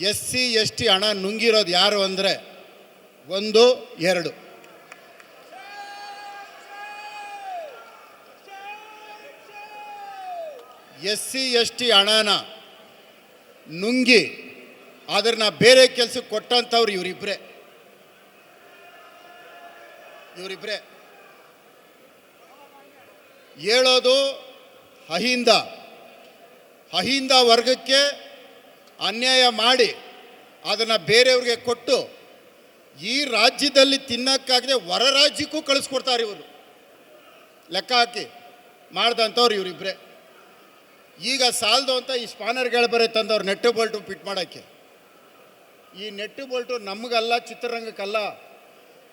S C S T ಹಣ ನುಂಗಿರೋದು ಯಾರು ಅಂದರೆ ಒಂದು, ಎರಡು. ಎಸ್ ಸಿ ಎಸ್ ಟಿ ಹಣನ ನುಂಗಿ ಅದನ್ನ ಬೇರೆ ಕೆಲಸಕ್ಕೆ ಕೊಟ್ಟಂಥವ್ರು ಇವರಿಬ್ಬರೇ ಇವರಿಬ್ಬರೇ ಹೇಳೋದು ಅಹಿಂದ. ಅಹಿಂದ ವರ್ಗಕ್ಕೆ ಅನ್ಯಾಯ ಮಾಡಿ ಅದನ್ನು ಬೇರೆಯವ್ರಿಗೆ ಕೊಟ್ಟು ಈ ರಾಜ್ಯದಲ್ಲಿ ತಿನ್ನೋಕ್ಕಾಗದೆ ಹೊರ ರಾಜ್ಯಕ್ಕೂ ಕಳಿಸ್ಕೊಡ್ತಾರೆ ಇವರು. ಲೆಕ್ಕ ಹಾಕಿ ಮಾಡ್ದಂಥವ್ರು ಇವರಿಬ್ಬರೇ ಈಗ ಸಾಲದು ಅಂತ ಈ ಸ್ಪಾನರ್ಗಳು ಬರೀ ತಂದವ್ರು ನೆಟ್ಟು ಬೋಲ್ಟು ಫಿಟ್ ಮಾಡೋಕ್ಕೆ. ಈ ನೆಟ್ಟು ಬೋಲ್ಟು ನಮಗಲ್ಲ, ಚಿತ್ರರಂಗಕ್ಕಲ್ಲ.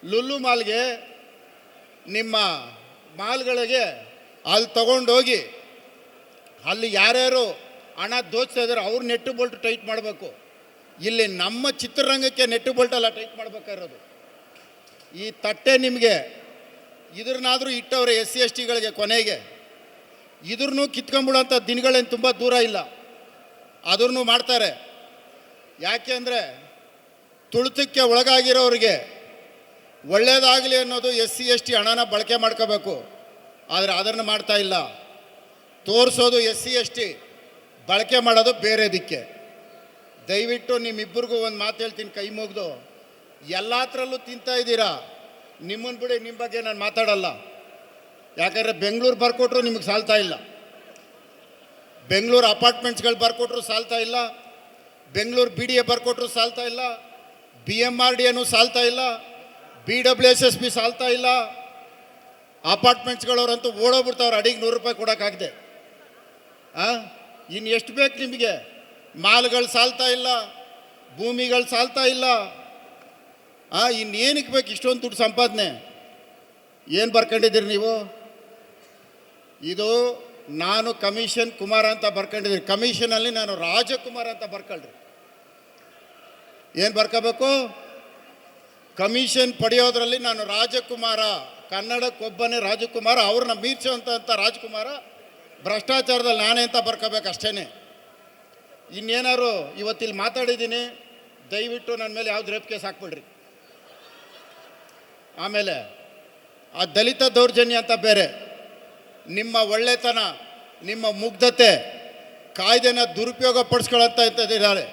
ಲುಲ್ಲು ಮಾಲ್ಗೆ ನಿಮ್ಮ ಮಾಲ್ಗಳಿಗೆ ಅಲ್ಲಿ ತಗೊಂಡೋಗಿ ಅಲ್ಲಿ ಯಾರ್ಯಾರು ಹಣ ದೋಚ್ತಾ ಇದ್ದಾರೆ ಅವ್ರು ನೆಟ್ಟು ಬೋಲ್ಟ್ ಟೈಟ್ ಮಾಡಬೇಕು. ಇಲ್ಲಿ ನಮ್ಮ ಚಿತ್ರರಂಗಕ್ಕೆ ನೆಟ್ಟು ಬೋಲ್ಟ್ ಎಲ್ಲ ಟೈಟ್ ಮಾಡ್ಬೇಕಾಗಿರೋದು. ಈ ತಟ್ಟೆ ನಿಮಗೆ, ಇದ್ರನ್ನಾದರೂ ಇಟ್ಟವ್ರೆ ಎಸ್ ಸಿ, ಎಸ್ ಟಿಗಳಿಗೆ ಕೊನೆಗೆ. ಇದ್ರೂ ಕಿತ್ಕೊಂಡ್ಬಿಡೋಂಥ ದಿನಗಳೇನು ತುಂಬ ದೂರ ಇಲ್ಲ. ಅದನ್ನು ಮಾಡ್ತಾರೆ. ಯಾಕೆ ಅಂದರೆ ತುಳಿತಕ್ಕೆ ಒಳಗಾಗಿರೋರಿಗೆ ಒಳ್ಳೇದಾಗಲಿ ಅನ್ನೋದು ಎಸ್ ಸಿ, ಎಸ್ ಟಿ ಹಣನ ಬಳಕೆ ಮಾಡ್ಕೋಬೇಕು. ಆದರೆ ಅದನ್ನು ಮಾಡ್ತಾ ಇಲ್ಲ. ತೋರಿಸೋದು ಎಸ್ ಸಿ, ಎಸ್ ಟಿ. ಬಳಕೆ ಮಾಡೋದು ಬೇರೆ ದಿಕ್ಕೆ. ದಯವಿಟ್ಟು ನಿಮ್ಮಿಬ್ಬರಿಗೂ ಒಂದು ಮಾತು ಹೇಳ್ತೀನಿ ಕೈ ಮುಗಿದು. ಎಲ್ಲತ್ರಲ್ಲೂ ತಿಂತಾ ಇದ್ದೀರಾ? ನಿಮ್ಮನ್ನು ಬಿಡಿ ನಿಮ್ಮ ಬಗ್ಗೆ ನಾನು ಮಾತಾಡಲ್ಲ. ಯಾಕಂದರೆ ಬೆಂಗಳೂರು ಬರ್ಕೊಟ್ರು ನಿಮಗೆ ಸಾಲ್ತಾ ಇಲ್ಲ. ಬೆಂಗಳೂರು ಅಪಾರ್ಟ್ಮೆಂಟ್ಸ್ಗಳು ಬರ್ಕೊಟ್ರು ಸಾಲ್ತಾ ಇಲ್ಲ. ಬೆಂಗಳೂರು ಬಿ ಡಿ ಎ ಬರ್ಕೊಟ್ರು ಸಾಲ್ತಾ ಇಲ್ಲ. ಬಿ ಎಂ ಆರ್ ಡಿ ಎನು ಸಾಲ್ತಾ ಇಲ್ಲ. B W S S B ಸಾಲ್ತಾ ಇಲ್ಲ. ಅಪಾರ್ಟ್ಮೆಂಟ್ಸ್ಗಳವ್ರಂತೂ ಓಡೋಗ್ಬಿಡ್ತಾವ್ರು ಅಡಿಗೆ ನೂರು ರೂಪಾಯಿ ಕೊಡೋಕ್ಕಾಗದೆ. ಹಾಂ ಇನ್ನು ಎಷ್ಟು ಬೇಕು ನಿಮಗೆ? ಮಾಲ್ಗಳು ಸಾಲ್ತಾ ಇಲ್ಲ, ಭೂಮಿಗಳು ಸಾಲ್ತಾ ಇಲ್ಲ. ಆ ಇನ್ನೇನಕ್ಕೆ ಬೇಕು ಇಷ್ಟೊಂದು ದುಡ್ಡು ಸಂಪಾದನೆ? ಏನು ಬರ್ಕೊಂಡಿದ್ದೀರಿ ನೀವು? ಇದು ನಾನು ಕಮಿಷನ್ ಕುಮಾರ್ ಅಂತ ಬರ್ಕೊಂಡಿದ್ದೀನಿ. ಕಮಿಷನಲ್ಲಿ ನಾನು ರಾಜಕುಮಾರ್ ಅಂತ ಬರ್ಕೊಳ್ರಿ. ಏನು ಬರ್ಕೋಬೇಕು? ಕಮಿಷನ್ ಪಡೆಯೋದ್ರಲ್ಲಿ ನಾನು ರಾಜಕುಮಾರ, ಕನ್ನಡಕ್ಕೊಬ್ಬನೇ ರಾಜಕುಮಾರ, ಅವ್ರನ್ನ ಮೀರ್ಸೋಂಥ ರಾಜಕುಮಾರ ಭ್ರಷ್ಟಾಚಾರದಲ್ಲಿ ನಾನೇ ಅಂತ ಬರ್ಕೋಬೇಕು ಅಷ್ಟೇ ಇನ್ನೇನಾರು ಇವತ್ತಿಲ್ಲಿ ಮಾತಾಡಿದ್ದೀನಿ, ದಯವಿಟ್ಟು ನನ್ನ ಮೇಲೆ ಯಾವ್ದು ರೇಪ್ ಕೇಸ್ ಹಾಕ್ಬಿಡ್ರಿ. ಆಮೇಲೆ, ಆ ದಲಿತ ದೌರ್ಜನ್ಯ ಅಂತ ಬೇರೆ. ನಿಮ್ಮ ಒಳ್ಳೆತನ, ನಿಮ್ಮ ಮುಗ್ಧತೆ, ಕಾಯ್ದೆನ ದುರುಪಯೋಗ ಪಡಿಸ್ಕೊಳ್ಳೋಂಥ ಇದ್ದಾರೆ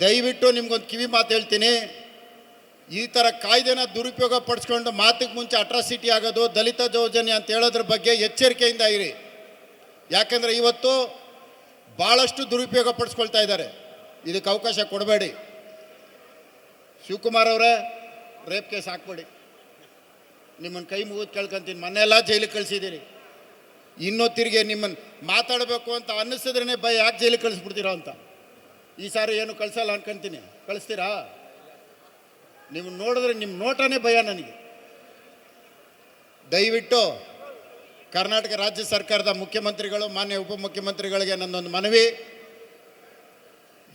ದಯವಿಟ್ಟು ನಿಮ್ಗೊಂದು ಕಿವಿ ಮಾತು ಹೇಳ್ತೀನಿ. ಈ ಥರ ಕಾಯ್ದೆನ ದುರುಪಯೋಗ ಪಡಿಸ್ಕೊಂಡು ಮಾತಿಗೆ ಮುಂಚೆ ಅಟ್ರಾಸಿಟಿ ಆಗೋದು, ದಲಿತ ದೌರ್ಜನ್ಯ ಅಂತ ಹೇಳೋದ್ರ ಬಗ್ಗೆ ಎಚ್ಚರಿಕೆಯಿಂದ ಇರಿ. ಯಾಕಂದರೆ ಇವತ್ತು ಭಾಳಷ್ಟು ದುರುಪಯೋಗ ಪಡಿಸ್ಕೊಳ್ತಾ ಇದ್ದಾರೆ. ಇದಕ್ಕೆ ಅವಕಾಶ ಕೊಡಬೇಡಿ. ಶಿವಕುಮಾರ್ ಅವರೇ, ರೇಪ್ ಕೇಸ್ ಹಾಕ್ಬೇಡಿ. ನಿಮ್ಮನ್ನು ಕೈ ಮುಗಿದು ಕೇಳ್ಕೊಂತೀನಿ. ಮನೆಯೆಲ್ಲ ಜೈಲಿಗೆ ಕಳಿಸಿದ್ದೀರಿ. ಇನ್ನೂ ತಿರುಗಿ ನಿಮ್ಮನ್ನು ಮಾತಾಡಬೇಕು ಅಂತ ಅನ್ನಿಸಿದ್ರೇ ಭಯ ಯಾಕೆ ಜೈಲಿಗೆ ಕಳಿಸ್ಬಿಡ್ತೀರೋ ಅಂತ. ಈ ಸಾರಿ ಏನು ಕಳಿಸಲ್ಲ ಅನ್ಕೊಂತೀನಿ. ಕಳಿಸ್ತೀರಾ? ನೀವು ನೋಡಿದ್ರೆ ನಿಮ್ಮ ನೋಟನೇ ಭಯ ನನಗೆ. ದಯವಿಟ್ಟು ಕರ್ನಾಟಕ ರಾಜ್ಯ ಸರ್ಕಾರದ ಮುಖ್ಯಮಂತ್ರಿಗಳು, ಮಾನ್ಯ ಉಪಮುಖ್ಯಮಂತ್ರಿಗಳಿಗೆ ನನ್ನೊಂದು ಮನವಿ.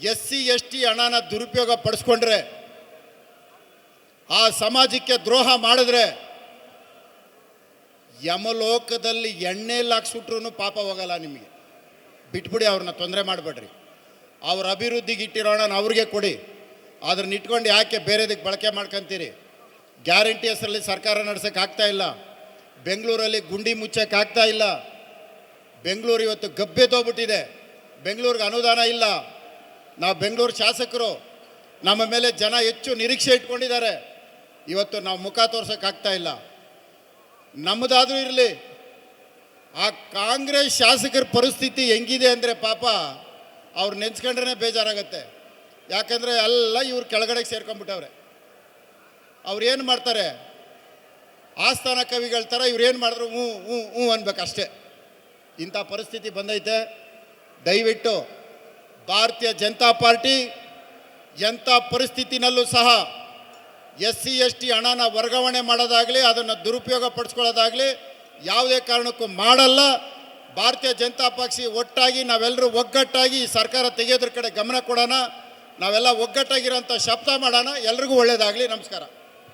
ಎಸ್ ಸಿ ಎಸ್ ಟಿ ಹಣನ ದುರುಪಯೋಗ ಪಡಿಸ್ಕೊಂಡ್ರೆ, ಆ ಸಮಾಜಕ್ಕೆ ದ್ರೋಹ ಮಾಡಿದ್ರೆ ಯಮಲೋಕದಲ್ಲಿ ಎಣ್ಣೆಯಲ್ಲಿ ಹಾಕ್ಸ್ಬಿಟ್ರು ಪಾಪ ಹೋಗಲ್ಲ ನಿಮಗೆ. ಬಿಟ್ಬಿಡಿ ಅವ್ರನ್ನ ತೊಂದರೆ ಮಾಡಬೇಡ್ರಿ. ಅವ್ರ ಅಭಿವೃದ್ಧಿಗೆ ಇಟ್ಟಿರೋಣ ಅವ್ರಿಗೆ ಕೊಡಿ. ಅದನ್ನ ಇಟ್ಕೊಂಡು ಯಾಕೆ ಬೇರೆದಕ್ಕೆ ಬಳಕೆ ಮಾಡ್ಕೊಂತೀರಿ? ಗ್ಯಾರಂಟಿ ಹೆಸರಲ್ಲಿ ಸರ್ಕಾರ ನಡ್ಸೋಕೆ ಆಗ್ತಾ ಇಲ್ಲ. ಬೆಂಗಳೂರಲ್ಲಿ ಗುಂಡಿ ಮುಚ್ಚಕ್ಕೆ ಆಗ್ತಾ ಇಲ್ಲ. ಬೆಂಗಳೂರು ಇವತ್ತು ಗಬ್ಬೆದೋಗ್ಬಿಟ್ಟಿದೆ ಬೆಂಗಳೂರಿಗೆ ಅನುದಾನ ಇಲ್ಲ. ನಾವು ಬೆಂಗಳೂರು ಶಾಸಕರು, ನಮ್ಮ ಮೇಲೆ ಜನ ಹೆಚ್ಚು ನಿರೀಕ್ಷೆ ಇಟ್ಕೊಂಡಿದ್ದಾರೆ. ಇವತ್ತು ನಾವು ಮುಖ ತೋರ್ಸೋಕ್ಕಾಗ್ತಾ ಇಲ್ಲ. ನಮ್ಮದಾದರೂ ಇರಲಿ. ಆ ಕಾಂಗ್ರೆಸ್ ಶಾಸಕರ ಪರಿಸ್ಥಿತಿ ಹೆಂಗಿದೆ ಅಂದರೆ ಪಾಪ ಅವ್ರು ನೆನ್ಸ್ಕೊಂಡ್ರೆ ಬೇಜಾರಾಗತ್ತೆ. ಯಾಕಂದರೆ ಎಲ್ಲ ಇವ್ರು ಕೆಳಗಡೆಗೆ ಸೇರ್ಕೊಂಡ್ಬಿಟ್ಟವ್ರೆ. ಅವ್ರು ಏನು ಮಾಡ್ತಾರೆ? ಆಸ್ಥಾನ ಕವಿಗಳ ಥರ ಇವ್ರು ಏನು ಮಾಡಿದ್ರು? ಹ್ಞೂ ಹ್ಞೂ ಹ್ಞೂ ಅನ್ಬೇಕಷ್ಟೇ. ಇಂಥ ಪರಿಸ್ಥಿತಿ ಬಂದೈತೆ. ದಯವಿಟ್ಟು ಭಾರತೀಯ ಜನತಾ ಪಾರ್ಟಿ ಎಂಥ ಪರಿಸ್ಥಿತಿನಲ್ಲೂ ಸಹ ಎಸ್ ಸಿ ಎಸ್ ಟಿ ಹಣನ ವರ್ಗಾವಣೆ ಮಾಡೋದಾಗಲಿ, ಅದನ್ನು ದುರುಪಯೋಗ ಪಡಿಸ್ಕೊಳ್ಳೋದಾಗಲಿ ಯಾವುದೇ ಕಾರಣಕ್ಕೂ ಮಾಡಲ್ಲ. ಭಾರತೀಯ ಜನತಾ ಪಕ್ಷಿ ಒಟ್ಟಾಗಿ ನಾವೆಲ್ಲರೂ ಒಗ್ಗಟ್ಟಾಗಿ ಈ ಸರ್ಕಾರ ತೆಗೆಯೋದ್ರ ಕಡೆ ಗಮನ ಕೊಡೋಣ. ನಾವೆಲ್ಲ ಒಗ್ಗಟ್ಟಾಗಿರೋಂಥ ಶಬ್ದ ಮಾಡೋಣ. ಎಲ್ರಿಗೂ ಒಳ್ಳೆಯದಾಗಲಿ ನಮಸ್ಕಾರ.